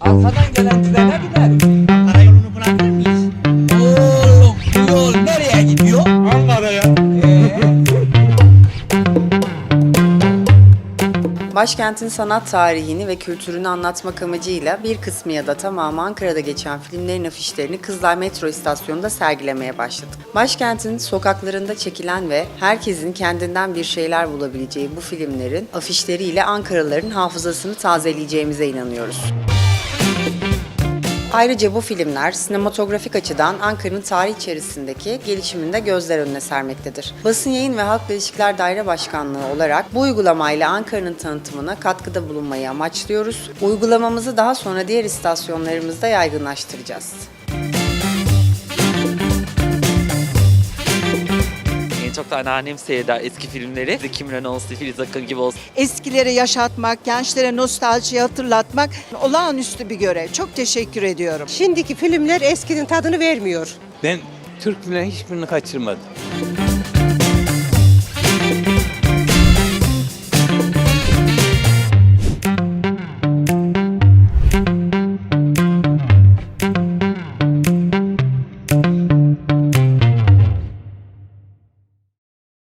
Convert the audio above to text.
Arkadan gelen trene binerim. Karayolunu bırakır mıyız? Oğlum bu yol nereye gidiyor? Ankara'ya. Başkentin sanat tarihini ve kültürünü anlatmak amacıyla bir kısmı ya da tamamı Ankara'da geçen filmlerin afişlerini Kızılay Metro İstasyonu'nda sergilemeye başladık. Başkentin sokaklarında çekilen ve herkesin kendinden bir şeyler bulabileceği bu filmlerin afişleriyle Ankaralıların hafızasını tazeleyeceğimize inanıyoruz. Ayrıca bu filmler sinematografik açıdan Ankara'nın tarih içerisindeki gelişimini de gözler önüne sermektedir. Basın Yayın ve Halkla İlişkiler Daire Başkanlığı olarak bu uygulamayla Ankara'nın tanıtımına katkıda bulunmayı amaçlıyoruz. Uygulamamızı daha sonra diğer istasyonlarımızda yaygınlaştıracağız. Çok da anneannem seyreder eski filmleri. Zeki Müren olsun, Filiz Akın gibi olsun. eskileri yaşatmak, gençlere nostaljiyi hatırlatmak olağanüstü bir görev. Çok teşekkür ediyorum. Şimdiki filmler eskinin tadını vermiyor. Ben Türk filmlerin hiçbirini kaçırmadım.